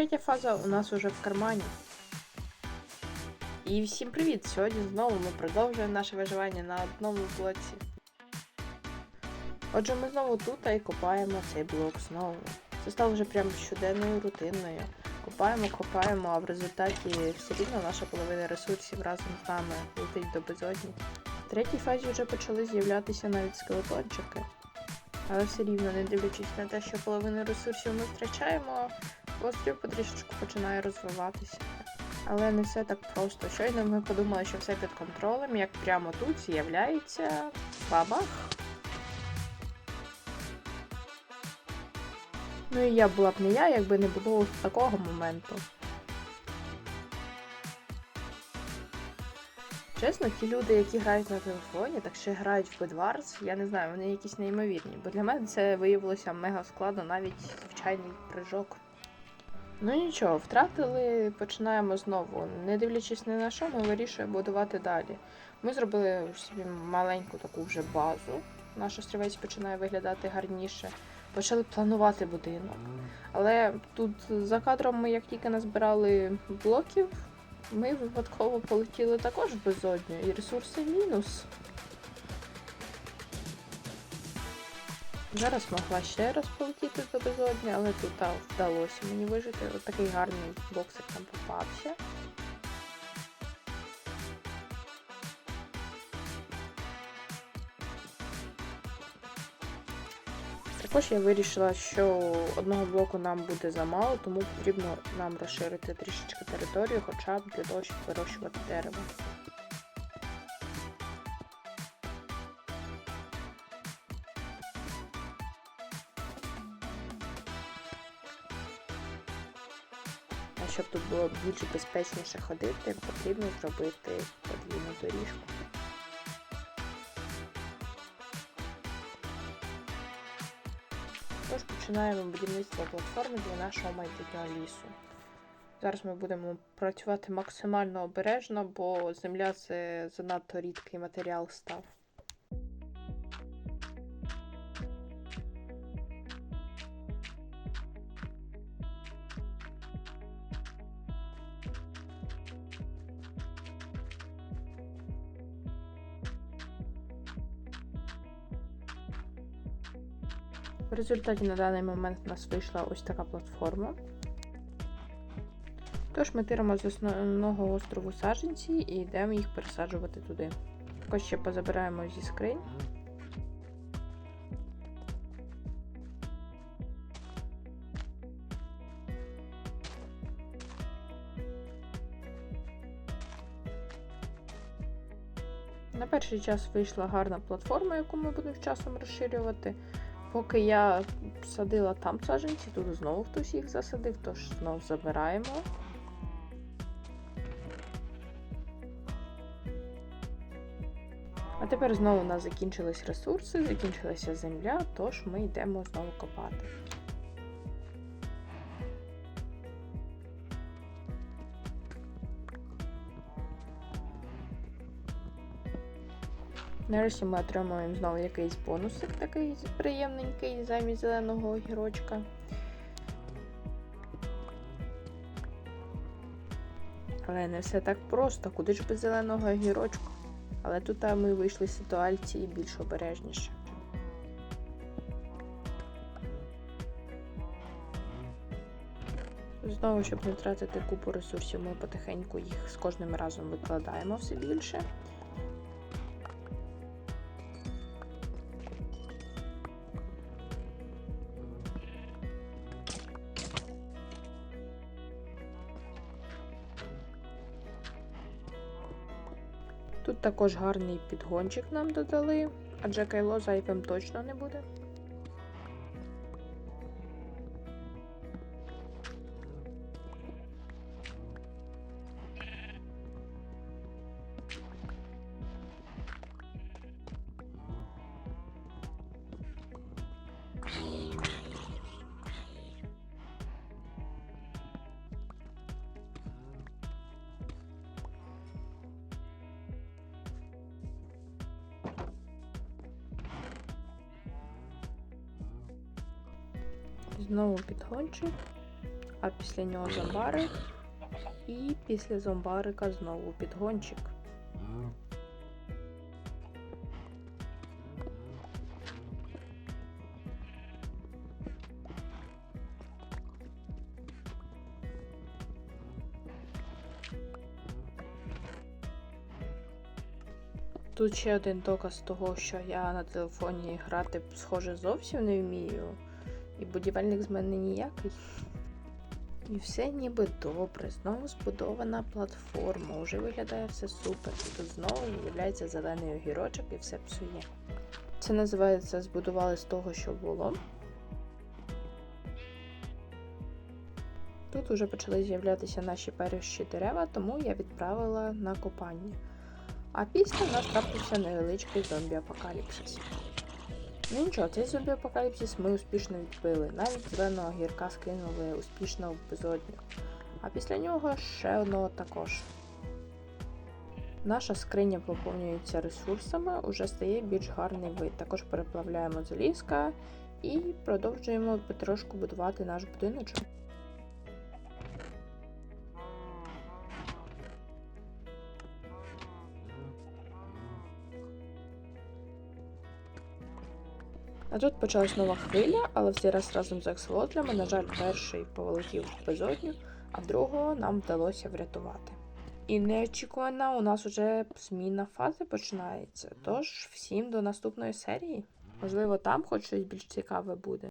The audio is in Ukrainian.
третя фаза у нас уже в кармані. І всім привіт! Сьогодні знову ми продовжуємо наше виживання на одному блоці. Отже, ми знову тут і копаємо цей блок знову. Це стало вже прям щоденною рутинною. Копаємо, копаємо, а в результаті все рівно наша половина ресурсів разом з нами летить до безодні. В третій фазі вже почали з'являтися навіть скелетончики. Але все рівно, не дивлячись на те, що половину ресурсів ми втрачаємо, острів потрішечку починає розвиватися. Але не все так просто. Щойно ми подумали, що все під контролем, як прямо тут з'являється бабах. Ну і я була б не я, якби не було такого моменту. Чесно, ті люди, які грають на телефоні, так ще грають в Bedwars, я не знаю, вони якісь неймовірні. Бо для мене це виявилося мега складно, навіть звичайний прыжок. Ну нічого, втратили, починаємо знову. Не дивлячись ні на що, ми вирішуємо будувати далі. Ми зробили собі маленьку таку вже базу. Наш острівець починає виглядати гарніше. Почали планувати будинок. Але тут за кадром ми як тільки назбирали блоків, ми випадково полетіли також в безодню і ресурси мінус. Зараз могла ще раз полетіти до безодні, але тут вдалося мені вижити. Ось такий гарний боксик там попався. Також я вирішила, що одного блоку нам буде замало, тому потрібно нам розширити трішечки територію, хоча б для того, щоб вирощувати дерево. Щоб тут було більш безпечніше ходити, потрібно зробити подвійну доріжку. Тож починаємо будівництво платформи для нашого майбутнього лісу. Зараз ми будемо працювати максимально обережно, бо земля це занадто рідкий матеріал став. В результаті на даний момент у нас вийшла ось така платформа. Тож ми тиримо з основного острову саджанці і йдемо їх пересаджувати туди. Також ще позабираємо зі скринь. На перший час вийшла гарна платформа, яку ми будемо часом розширювати. Поки я садила там саджанці, тут знову хтось їх засадив, тож знову забираємо. А тепер знову у нас закінчились ресурси, закінчилася земля, тож ми йдемо знову копати. Нарешті ми отримуємо знову якийсь бонусик такий приємненький замість зеленого огірочка. Але не все так просто, куди ж без зеленого огірочку. Але тут ми вийшли з ситуації більш обережніше. Знову, щоб не втратити купу ресурсів, ми потихеньку їх з кожним разом викладаємо все більше. Тут також гарний підгончик нам додали, адже кайло зайвим точно не буде. Знову підгончик. а після нього зомбарик. І після зомбарика знову підгончик. Тут ще один доказ того, що я на телефоні грати схоже зовсім не вмію. І будівельник з мене ніякий. І все ніби добре. Знову збудована платформа. Уже виглядає все супер. І тут знову з'являється зелений огірочок і все псує. Це називається збудували з того, що було. Тут вже почали з'являтися наші перші дерева, тому я відправила на копання. А після нас трапився невеличкий зомбі-апокаліпсис. Ну нічого, цей зомбі-апокаліпсис ми успішно відбили. Навіть зеленого гірка скинули успішно в безодню. А після нього ще одного також. Наша скриня поповнюється ресурсами, уже стає більш гарний вид. Також переплавляємо залізка і продовжуємо потрошку будувати наш будиночок. А тут почалась нова хвиля, але в цей раз разом з акселотлями, на жаль, перший повелетів в безодню, а другого нам вдалося врятувати. І неочікувана у нас уже зміна фази починається. Тож всім до наступної серії. Можливо, там хоч щось більш цікаве буде.